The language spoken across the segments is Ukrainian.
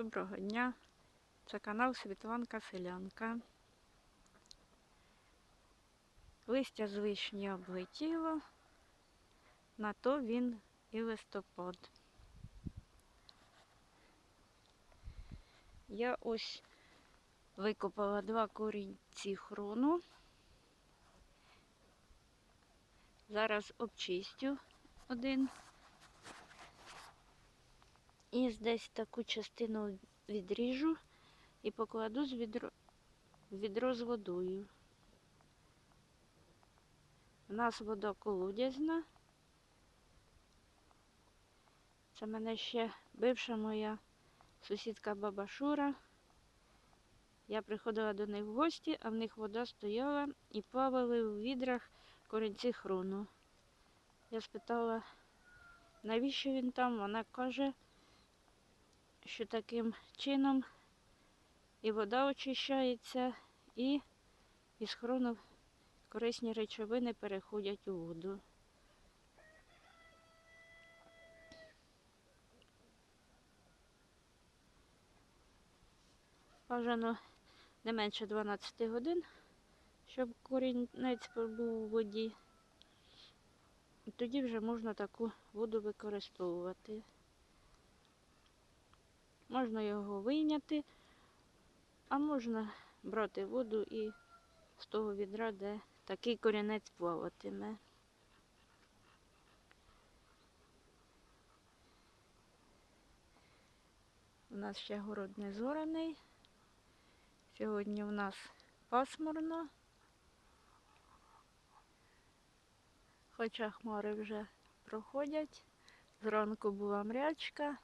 Доброго дня. Це канал Світланка Селянка. Листя з вишні облетіло, на то він і листопад. Я ось викопала два корінці хрону. Зараз обчистю один. І десь таку частину відріжу і покладу з відро, відро з водою. У нас вода колодязна. Це мене ще бивша моя сусідка баба Шура. Я приходила до них в гості, а в них вода стояла і плавали у відрах корінці хрону. Я спитала, навіщо він там? Вона каже, що таким чином і вода очищається, і із хрону корисні речовини переходять у воду. Бажано не менше 12 годин, щоб корінець побув у воді. Тоді вже можна таку воду використовувати. Можна його вийняти, а можна брати воду і з того відра, де такий корінець плаватиме. У нас ще город не зораний. Сьогодні у нас пасмурно. Хоча хмари вже проходять. Зранку була мрячка.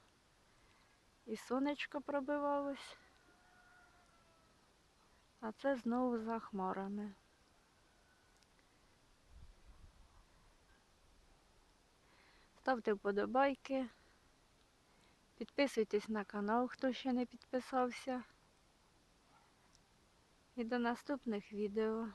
І сонечко пробивалось. А це знову за хмарами. Ставте вподобайки. Підписуйтесь на канал, хто ще не підписався. І до наступних відео.